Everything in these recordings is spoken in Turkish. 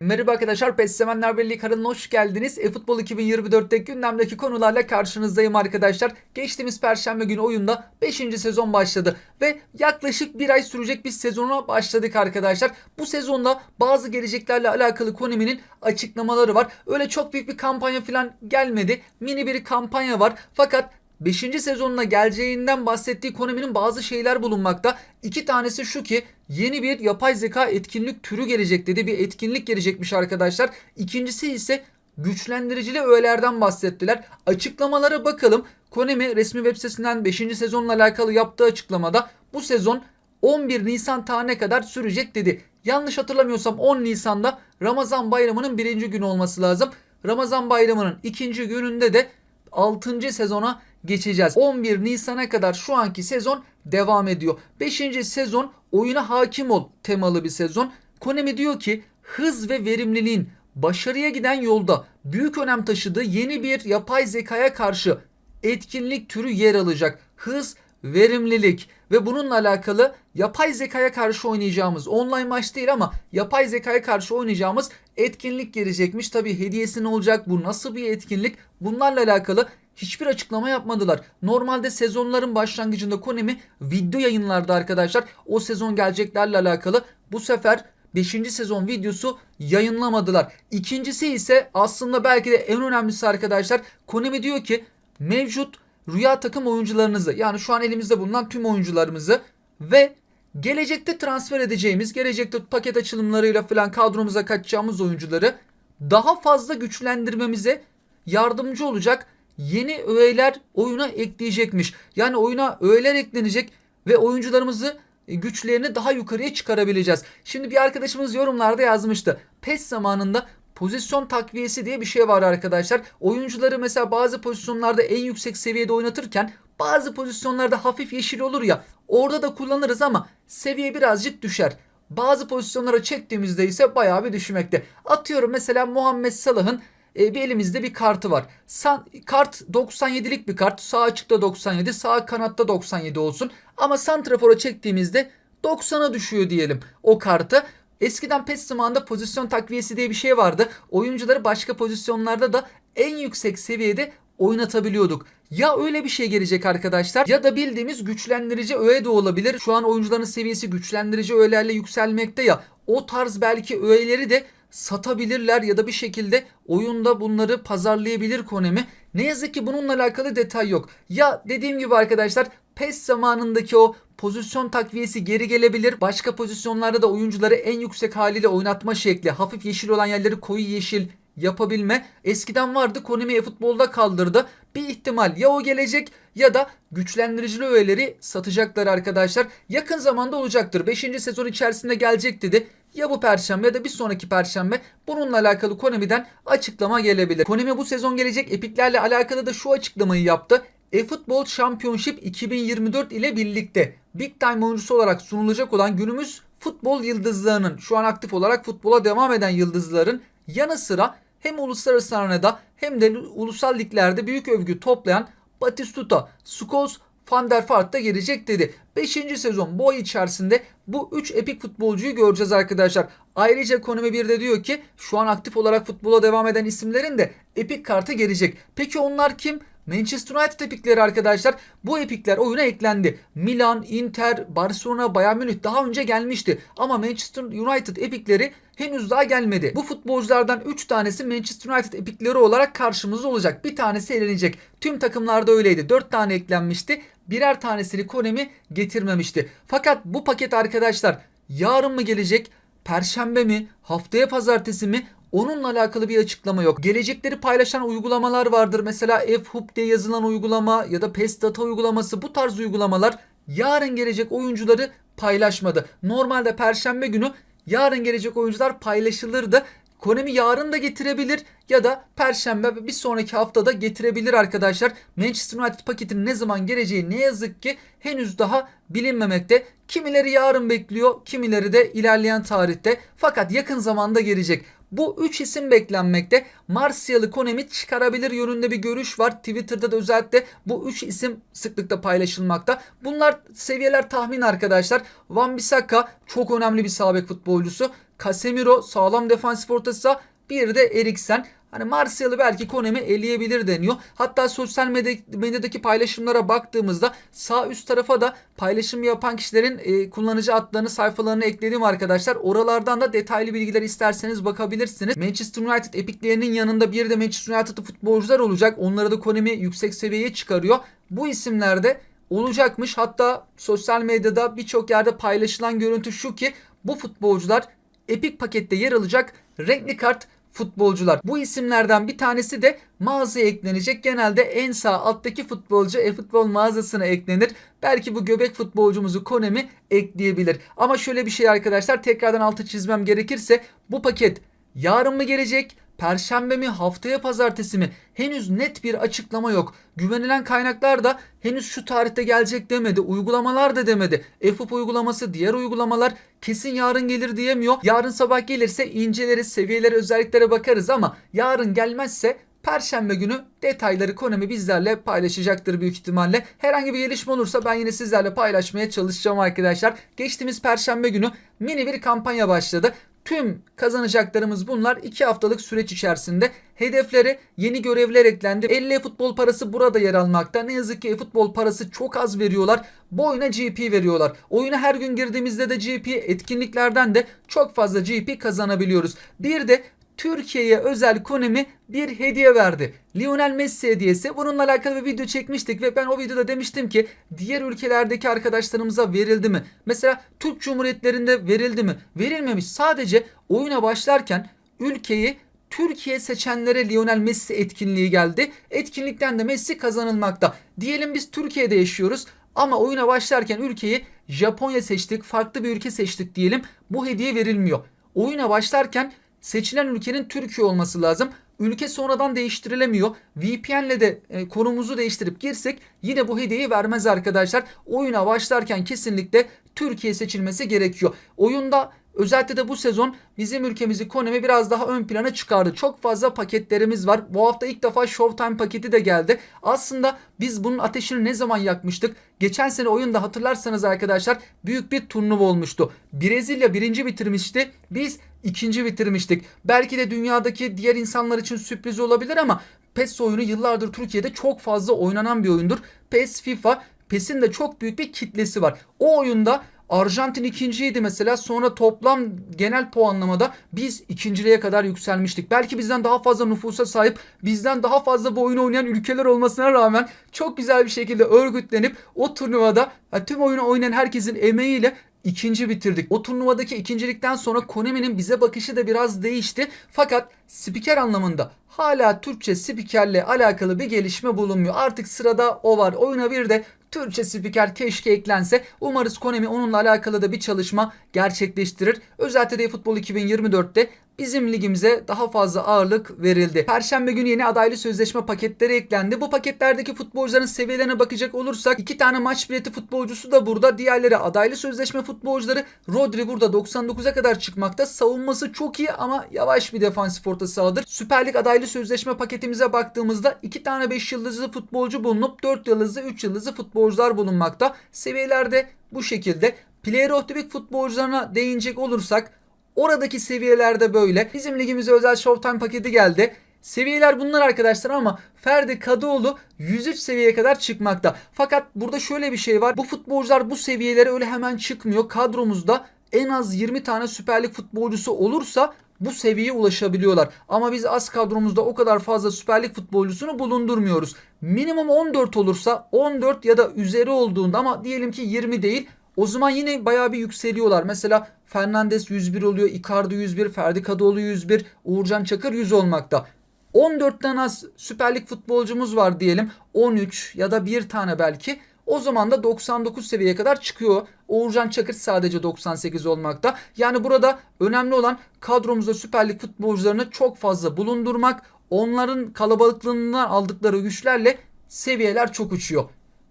Merhaba arkadaşlar, PES Sevenler Birliği kanalına hoş geldiniz. eFootball 2024'te gündemdeki konularla karşınızdayım arkadaşlar. Geçtiğimiz perşembe günü oyunda 5. sezon başladı ve yaklaşık bir ay sürecek bir sezona başladık arkadaşlar. Bu sezonda bazı geleceklerle alakalı Konami'nin açıklamaları var. Öyle çok büyük bir kampanya falan gelmedi. Mini bir kampanya var fakat 5. sezonuna geleceğinden bahsettiği Konami'nin bazı şeyler bulunmakta. İki tanesi şu ki yeni bir yapay zeka etkinlik türü gelecek dedi. Bir etkinlik gelecekmiş arkadaşlar. İkincisi ise güçlendiricili öğelerden bahsettiler. Açıklamalara bakalım. Konami resmi web sitesinden 5. sezonla alakalı yaptığı açıklamada bu sezon 11 Nisan tarihine kadar sürecek dedi. Yanlış hatırlamıyorsam 10 Nisan'da Ramazan bayramının birinci günü olması lazım. Ramazan bayramının ikinci gününde de 6. sezona geçeceğiz. 11 Nisan'a kadar şu anki sezon devam ediyor. 5. sezon oyuna hakim ol temalı bir sezon. Konami diyor ki hız ve verimliliğin başarıya giden yolda büyük önem taşıdığı yeni bir yapay zekaya karşı etkinlik türü yer alacak. Hız, verimlilik ve bununla alakalı yapay zekaya karşı oynayacağımız online maç değil ama yapay zekaya karşı oynayacağımız etkinlik gelecekmiş. Tabi hediyesi ne olacak? Bu nasıl bir etkinlik? Bunlarla alakalı hiçbir açıklama yapmadılar. Normalde sezonların başlangıcında Konami video yayınlardı arkadaşlar. O sezon geleceklerle alakalı. Bu sefer 5. sezon videosu yayınlamadılar. İkincisi ise aslında belki de en önemlisi arkadaşlar. Konami diyor ki mevcut rüya takım oyuncularınızı yani şu an elimizde bulunan tüm oyuncularımızı ve gelecekte transfer edeceğimiz, gelecekte paket açılımlarıyla falan kadromuza katacağımız oyuncuları daha fazla güçlendirmemize yardımcı olacak yeni öğeler oyuna ekleyecekmiş. Yani oyuna öğeler eklenecek ve oyuncularımızı e, güçlerini daha yukarıya çıkarabileceğiz. Şimdi bir arkadaşımız yorumlarda yazmıştı. PES zamanında pozisyon takviyesi diye bir şey var arkadaşlar. Oyuncuları mesela bazı pozisyonlarda en yüksek seviyede oynatırken bazı pozisyonlarda hafif yeşil olur ya orada da kullanırız ama seviye birazcık düşer. Bazı pozisyonlara çektiğimizde ise bayağı bir düşmekte. Atıyorum mesela Muhammed Salah'ın e, bir elimizde bir kartı var. San, kart 97'lik bir kart. Sağ açıkta 97, sağ kanatta 97 olsun. Ama santrafora çektiğimizde 90'a düşüyor diyelim o kartı. Eskiden PES zamanında pozisyon takviyesi diye bir şey vardı. Oyuncuları başka pozisyonlarda da en yüksek seviyede oynatabiliyorduk. Ya öyle bir şey gelecek arkadaşlar ya da bildiğimiz güçlendirici öğe de olabilir. Şu an oyuncuların seviyesi güçlendirici öğelerle yükselmekte ya. O tarz belki öğeleri de satabilirler ya da bir şekilde oyunda bunları pazarlayabilir Konami. Ne yazık ki bununla alakalı detay yok. Ya dediğim gibi arkadaşlar PES zamanındaki o pozisyon takviyesi geri gelebilir. Başka pozisyonlarda da oyuncuları en yüksek haliyle oynatma şekli, hafif yeşil olan yerleri koyu yeşil yapabilme eskiden vardı. Konami futbolda kaldırdı. Bir ihtimal ya o gelecek ya da güçlendiricili öğeleri satacaklar arkadaşlar. Yakın zamanda olacaktır. 5. sezon içerisinde gelecek dedi. Ya bu perşembe ya da bir sonraki perşembe bununla alakalı Konami'den açıklama gelebilir. Konami bu sezon gelecek epiklerle alakalı da şu açıklamayı yaptı. eFootball Championship 2024 ile birlikte Big Time oyuncusu olarak sunulacak olan günümüz futbol yıldızlarının şu an aktif olarak futbola devam eden yıldızların yanı sıra hem uluslararası arenada hem de ulusal liglerde büyük övgü toplayan Batistuta, Scholes, Van der Vaart da gelecek dedi. 5. sezon boy içerisinde bu 3 epik futbolcuyu göreceğiz arkadaşlar. Ayrıca Konami bir de diyor ki şu an aktif olarak futbola devam eden isimlerin de epik kartı gelecek. Peki onlar kim? Manchester United epikleri arkadaşlar. Bu epikler oyuna eklendi. Milan, Inter, Barcelona, Bayern Münih daha önce gelmişti. Ama Manchester United epikleri henüz daha gelmedi. Bu futbolculardan 3 tanesi Manchester United epikleri olarak karşımızda olacak. Bir tanesi elenecek. Tüm takımlarda öyleydi. 4 tane eklenmişti. Birer tanesini Konami getirmemişti. Fakat bu paket arkadaşlar yarın mı gelecek? Perşembe mi? Haftaya pazartesi mi? Onunla alakalı bir açıklama yok. Gelecekleri paylaşan uygulamalar vardır. Mesela F-Hoop diye yazılan uygulama ya da PES Data uygulaması bu tarz uygulamalar yarın gelecek oyuncuları paylaşmadı. Normalde perşembe günü yarın gelecek oyuncular paylaşılırdı. Konami yarın da getirebilir ya da perşembe bir sonraki haftada getirebilir arkadaşlar. Manchester United paketinin ne zaman geleceği ne yazık ki henüz daha bilinmemekte. Kimileri yarın bekliyor, kimileri de ilerleyen tarihte. Fakat yakın zamanda gelecek. Bu 3 isim beklenmekte. Marsiyalı Konami çıkarabilir yönünde bir görüş var. Twitter'da da özellikle bu 3 isim sıklıkla paylaşılmakta. Bunlar seviyeler tahmin arkadaşlar. Van Bissaka çok önemli bir sağ bek futbolcusu. Casemiro sağlam defansif orta saha. Bir de Eriksen. Hani Martial'ı belki Konemi eleyebilir deniyor. Hatta sosyal medya- medyadaki paylaşımlara baktığımızda sağ üst tarafa da paylaşım yapan kişilerin e, kullanıcı adlarını sayfalarına ekledim arkadaşlar. Oralardan da detaylı bilgiler isterseniz bakabilirsiniz. Manchester United epiklerinin yanında bir de Manchester United'lı futbolcular olacak. Onları da Konemi yüksek seviyeye çıkarıyor. Bu isimlerde olacakmış. Hatta sosyal medyada birçok yerde paylaşılan görüntü şu ki bu futbolcular epik pakette yer alacak renkli kart futbolcular. Bu isimlerden bir tanesi de mağazaya eklenecek. Genelde en sağ alttaki futbolcu e-futbol mağazasına eklenir. Belki bu göbek futbolcumuzu Konemi ekleyebilir. Ama şöyle bir şey arkadaşlar tekrardan altı çizmem gerekirse bu paket yarın mı gelecek? Perşembe mi haftaya pazartesi mi? Henüz net bir açıklama yok. Güvenilen kaynaklar da henüz şu tarihte gelecek demedi. Uygulamalar da demedi. EFUP uygulaması diğer uygulamalar kesin yarın gelir diyemiyor. Yarın sabah gelirse inceleriz seviyelere özelliklere bakarız ama yarın gelmezse Perşembe günü detayları Konami bizlerle paylaşacaktır büyük ihtimalle. Herhangi bir gelişme olursa ben yine sizlerle paylaşmaya çalışacağım arkadaşlar. Geçtiğimiz Perşembe günü mini bir kampanya başladı. Tüm kazanacaklarımız bunlar 2 haftalık süreç içerisinde. Hedeflere yeni görevler eklendi. 50 futbol parası burada yer almakta. Ne yazık ki futbol parası çok az veriyorlar. Bu oyuna GP veriyorlar. Oyuna her gün girdiğimizde de GP etkinliklerden de çok fazla GP kazanabiliyoruz. Bir de Türkiye'ye özel Konemi bir hediye verdi. Lionel Messi hediyesi. Bununla alakalı bir video çekmiştik ve ben o videoda demiştim ki diğer ülkelerdeki arkadaşlarımıza verildi mi? Mesela Türk Cumhuriyetlerinde verildi mi? Verilmemiş. Sadece oyuna başlarken ülkeyi Türkiye seçenlere Lionel Messi etkinliği geldi. Etkinlikten de Messi kazanılmakta. Diyelim biz Türkiye'de yaşıyoruz ama oyuna başlarken ülkeyi Japonya seçtik, farklı bir ülke seçtik diyelim. Bu hediye verilmiyor. Oyuna başlarken seçilen ülkenin Türkiye olması lazım. Ülke sonradan değiştirilemiyor. VPN'le de e, konumuzu değiştirip girsek yine bu hediyeyi vermez arkadaşlar. Oyuna başlarken kesinlikle Türkiye seçilmesi gerekiyor. Oyunda Özellikle de bu sezon bizim ülkemizi Konami biraz daha ön plana çıkardı. Çok fazla paketlerimiz var. Bu hafta ilk defa Showtime paketi de geldi. Aslında biz bunun ateşini ne zaman yakmıştık? Geçen sene oyunda hatırlarsanız arkadaşlar büyük bir turnuva olmuştu. Brezilya birinci bitirmişti. Biz ikinci bitirmiştik. Belki de dünyadaki diğer insanlar için sürpriz olabilir ama PES oyunu yıllardır Türkiye'de çok fazla oynanan bir oyundur. PES, FIFA, PES'in de çok büyük bir kitlesi var. O oyunda Arjantin ikinciydi mesela sonra toplam genel puanlamada biz ikinciliğe kadar yükselmiştik. Belki bizden daha fazla nüfusa sahip, bizden daha fazla bu oyunu oynayan ülkeler olmasına rağmen çok güzel bir şekilde örgütlenip o turnuvada yani tüm oyunu oynayan herkesin emeğiyle ikinci bitirdik. O turnuvadaki ikincilikten sonra Konami'nin bize bakışı da biraz değişti. Fakat spiker anlamında hala Türkçe spikerle alakalı bir gelişme bulunmuyor. Artık sırada o var. Oyuna bir de Türkçe spiker keşke eklense. Umarız Konami onunla alakalı da bir çalışma gerçekleştirir. Özellikle de futbol 2024'te bizim ligimize daha fazla ağırlık verildi. Perşembe günü yeni adaylı sözleşme paketleri eklendi. Bu paketlerdeki futbolcuların seviyelerine bakacak olursak iki tane maç bileti futbolcusu da burada. Diğerleri adaylı sözleşme futbolcuları. Rodri burada 99'a kadar çıkmakta. Savunması çok iyi ama yavaş bir defansif orta sahadır. Süper Lig adaylı sözleşme paketimize baktığımızda iki tane 5 yıldızlı futbolcu bulunup 4 yıldızlı 3 yıldızlı futbolcular bulunmakta. Seviyelerde bu şekilde. Player of the Week futbolcularına değinecek olursak Oradaki seviyelerde böyle. Bizim ligimize özel Showtime paketi geldi. Seviyeler bunlar arkadaşlar ama Ferdi Kadıoğlu 103 seviyeye kadar çıkmakta. Fakat burada şöyle bir şey var. Bu futbolcular bu seviyelere öyle hemen çıkmıyor. Kadromuzda en az 20 tane Süper Lig futbolcusu olursa bu seviyeye ulaşabiliyorlar. Ama biz az kadromuzda o kadar fazla Süper Lig futbolcusunu bulundurmuyoruz. Minimum 14 olursa 14 ya da üzeri olduğunda ama diyelim ki 20 değil o zaman yine bayağı bir yükseliyorlar. Mesela Fernandes 101 oluyor, Icardi 101, Ferdi Kadıoğlu 101, Uğurcan Çakır 100 olmakta. 14'ten az Süper Lig futbolcumuz var diyelim. 13 ya da bir tane belki. O zaman da 99 seviyeye kadar çıkıyor. Uğurcan Çakır sadece 98 olmakta. Yani burada önemli olan kadromuzda Süper Lig futbolcularını çok fazla bulundurmak. Onların kalabalıklığından aldıkları güçlerle seviyeler çok uçuyor.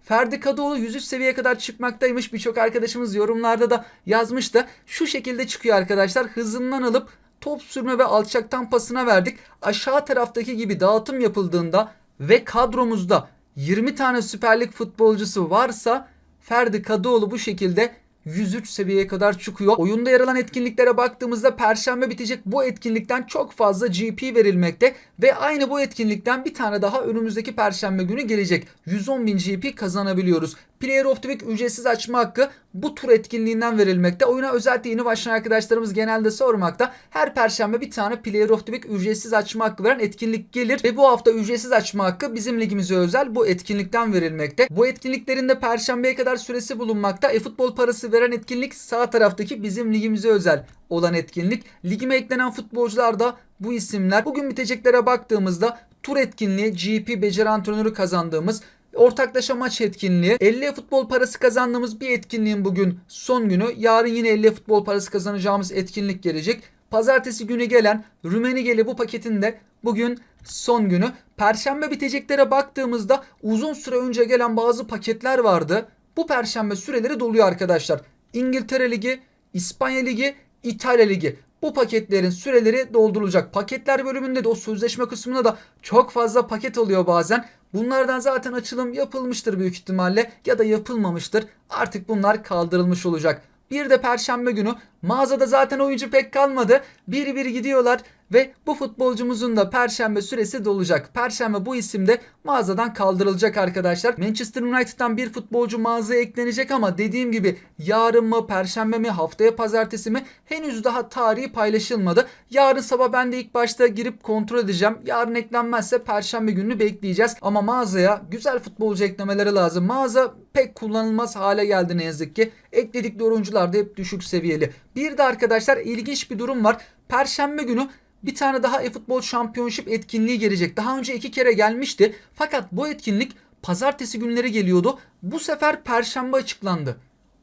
Ferdi Kadıoğlu 103 seviyeye kadar çıkmaktaymış. Birçok arkadaşımız yorumlarda da yazmıştı. Şu şekilde çıkıyor arkadaşlar. Hızından alıp top sürme ve alçaktan pasına verdik. Aşağı taraftaki gibi dağıtım yapıldığında ve kadromuzda 20 tane Süper Lig futbolcusu varsa Ferdi Kadıoğlu bu şekilde 103 seviyeye kadar çıkıyor. Oyunda yer alan etkinliklere baktığımızda perşembe bitecek bu etkinlikten çok fazla GP verilmekte ve aynı bu etkinlikten bir tane daha önümüzdeki perşembe günü gelecek. 110.000 GP kazanabiliyoruz. Player of the Week ücretsiz açma hakkı bu tur etkinliğinden verilmekte. Oyuna özellikle yeni başlayan arkadaşlarımız genelde sormakta. Her perşembe bir tane Player of the Week ücretsiz açma hakkı veren etkinlik gelir ve bu hafta ücretsiz açma hakkı bizim ligimize özel bu etkinlikten verilmekte. Bu etkinliklerin de perşembeye kadar süresi bulunmakta. E-futbol parası veren etkinlik sağ taraftaki bizim ligimize özel olan etkinlik. Ligime eklenen futbolcular da bu isimler. Bugün biteceklere baktığımızda tur etkinliği GP beceri antrenörü kazandığımız Ortaklaşa maç etkinliği. 50 futbol parası kazandığımız bir etkinliğin bugün son günü. Yarın yine 50 futbol parası kazanacağımız etkinlik gelecek. Pazartesi günü gelen Rümenigeli bu paketin de bugün son günü. Perşembe biteceklere baktığımızda uzun süre önce gelen bazı paketler vardı. Bu perşembe süreleri doluyor arkadaşlar. İngiltere Ligi, İspanya Ligi, İtalya Ligi. Bu paketlerin süreleri doldurulacak. Paketler bölümünde de o sözleşme kısmında da çok fazla paket oluyor bazen. Bunlardan zaten açılım yapılmıştır büyük ihtimalle ya da yapılmamıştır. Artık bunlar kaldırılmış olacak. Bir de perşembe günü mağazada zaten oyuncu pek kalmadı. Bir bir gidiyorlar ve bu futbolcumuzun da perşembe süresi dolacak. Perşembe bu isim de mağazadan kaldırılacak arkadaşlar. Manchester United'dan bir futbolcu mağazaya eklenecek ama dediğim gibi yarın mı, perşembe mi, haftaya pazartesi mi henüz daha tarihi paylaşılmadı. Yarın sabah ben de ilk başta girip kontrol edeceğim. Yarın eklenmezse perşembe gününü bekleyeceğiz. Ama mağazaya güzel futbolcu eklemeleri lazım. Mağaza pek kullanılmaz hale geldi ne yazık ki. Ekledikleri oyuncular da hep düşük seviyeli. Bir de arkadaşlar ilginç bir durum var. Perşembe günü bir tane daha eFootball Championship etkinliği gelecek. Daha önce iki kere gelmişti. Fakat bu etkinlik pazartesi günleri geliyordu. Bu sefer perşembe açıklandı.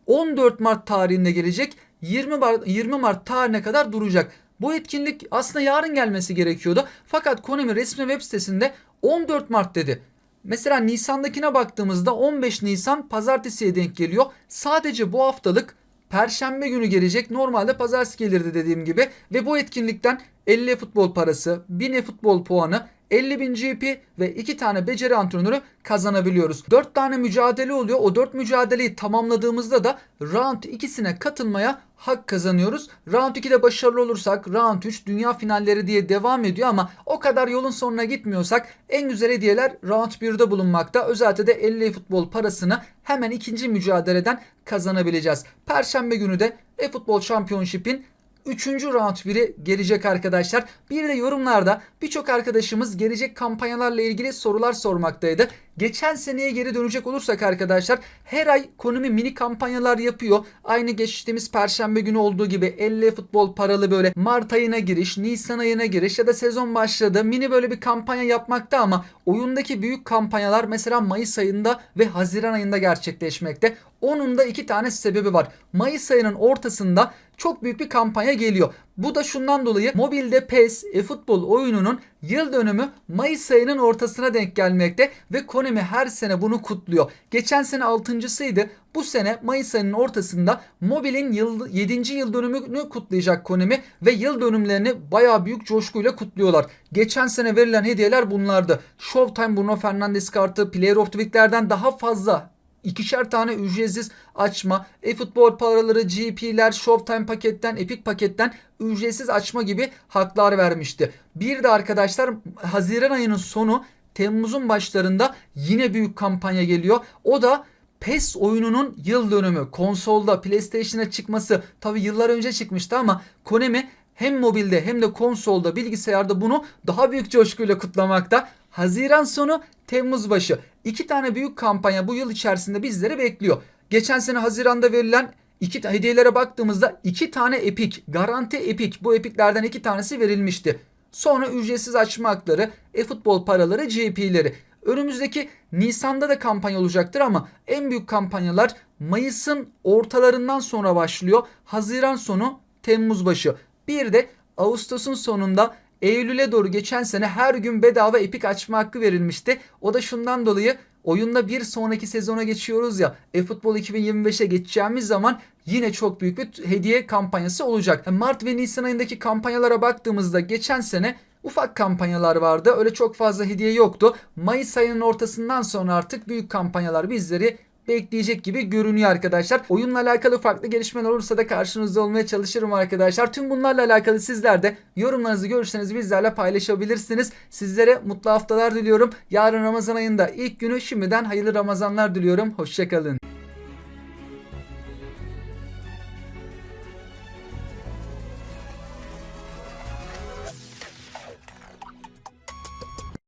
14 Mart tarihinde gelecek. 20 Mart, 20 Mart tarihine kadar duracak. Bu etkinlik aslında yarın gelmesi gerekiyordu. Fakat Konami resmi web sitesinde 14 Mart dedi. Mesela Nisan'dakine baktığımızda 15 Nisan pazartesiye denk geliyor. Sadece bu haftalık Perşembe günü gelecek. Normalde pazartesi gelirdi dediğim gibi. Ve bu etkinlikten 50 futbol parası, 1000 futbol puanı, 50 bin GP ve 2 tane beceri antrenörü kazanabiliyoruz. 4 tane mücadele oluyor. O 4 mücadeleyi tamamladığımızda da round ikisine katılmaya hak kazanıyoruz. Round 2'de başarılı olursak round 3 dünya finalleri diye devam ediyor ama o kadar yolun sonuna gitmiyorsak en güzel hediyeler round 1'de bulunmakta. Özellikle de 50 futbol parasını hemen ikinci mücadeleden kazanabileceğiz. Perşembe günü de e-futbol Championship'in Üçüncü round biri gelecek arkadaşlar. Bir de yorumlarda birçok arkadaşımız gelecek kampanyalarla ilgili sorular sormaktaydı. Geçen seneye geri dönecek olursak arkadaşlar her ay Konumi mini kampanyalar yapıyor. Aynı geçtiğimiz perşembe günü olduğu gibi 50 futbol paralı böyle Mart ayına giriş, Nisan ayına giriş ya da sezon başladı. Mini böyle bir kampanya yapmakta ama oyundaki büyük kampanyalar mesela Mayıs ayında ve Haziran ayında gerçekleşmekte. Onun da iki tane sebebi var. Mayıs ayının ortasında çok büyük bir kampanya geliyor. Bu da şundan dolayı mobilde PES e-futbol oyununun yıl dönümü Mayıs ayının ortasına denk gelmekte ve Konami her sene bunu kutluyor. Geçen sene 6.sıydı. Bu sene Mayıs ayının ortasında mobilin yıl, 7. yıl dönümünü kutlayacak Konami ve yıl dönümlerini bayağı büyük coşkuyla kutluyorlar. Geçen sene verilen hediyeler bunlardı. Showtime Bruno Fernandes kartı, Player of the Week'lerden daha fazla ikişer tane ücretsiz açma, e-futbol paraları, GP'ler, Showtime paketten, Epic paketten ücretsiz açma gibi haklar vermişti. Bir de arkadaşlar Haziran ayının sonu Temmuz'un başlarında yine büyük kampanya geliyor. O da PES oyununun yıl dönümü konsolda PlayStation'a çıkması tabi yıllar önce çıkmıştı ama Konami hem mobilde hem de konsolda bilgisayarda bunu daha büyük coşkuyla kutlamakta. Haziran sonu Temmuz başı. İki tane büyük kampanya bu yıl içerisinde bizleri bekliyor. Geçen sene Haziran'da verilen iki hediyelere baktığımızda iki tane epik, garanti epik. Bu epiklerden iki tanesi verilmişti. Sonra ücretsiz açma hakları, e-futbol paraları, GP'leri. Önümüzdeki Nisan'da da kampanya olacaktır ama en büyük kampanyalar Mayıs'ın ortalarından sonra başlıyor. Haziran sonu, Temmuz başı. Bir de Ağustos'un sonunda Eylül'e doğru geçen sene her gün bedava epik açma hakkı verilmişti. O da şundan dolayı oyunda bir sonraki sezona geçiyoruz ya. eFootball 2025'e geçeceğimiz zaman yine çok büyük bir hediye kampanyası olacak. Mart ve Nisan ayındaki kampanyalara baktığımızda geçen sene ufak kampanyalar vardı. Öyle çok fazla hediye yoktu. Mayıs ayının ortasından sonra artık büyük kampanyalar bizleri bekleyecek gibi görünüyor arkadaşlar. Oyunla alakalı farklı gelişmeler olursa da karşınızda olmaya çalışırım arkadaşlar. Tüm bunlarla alakalı sizler de yorumlarınızı görüşlerinizi bizlerle paylaşabilirsiniz. Sizlere mutlu haftalar diliyorum. Yarın Ramazan ayında ilk günü şimdiden hayırlı Ramazanlar diliyorum. Hoşçakalın.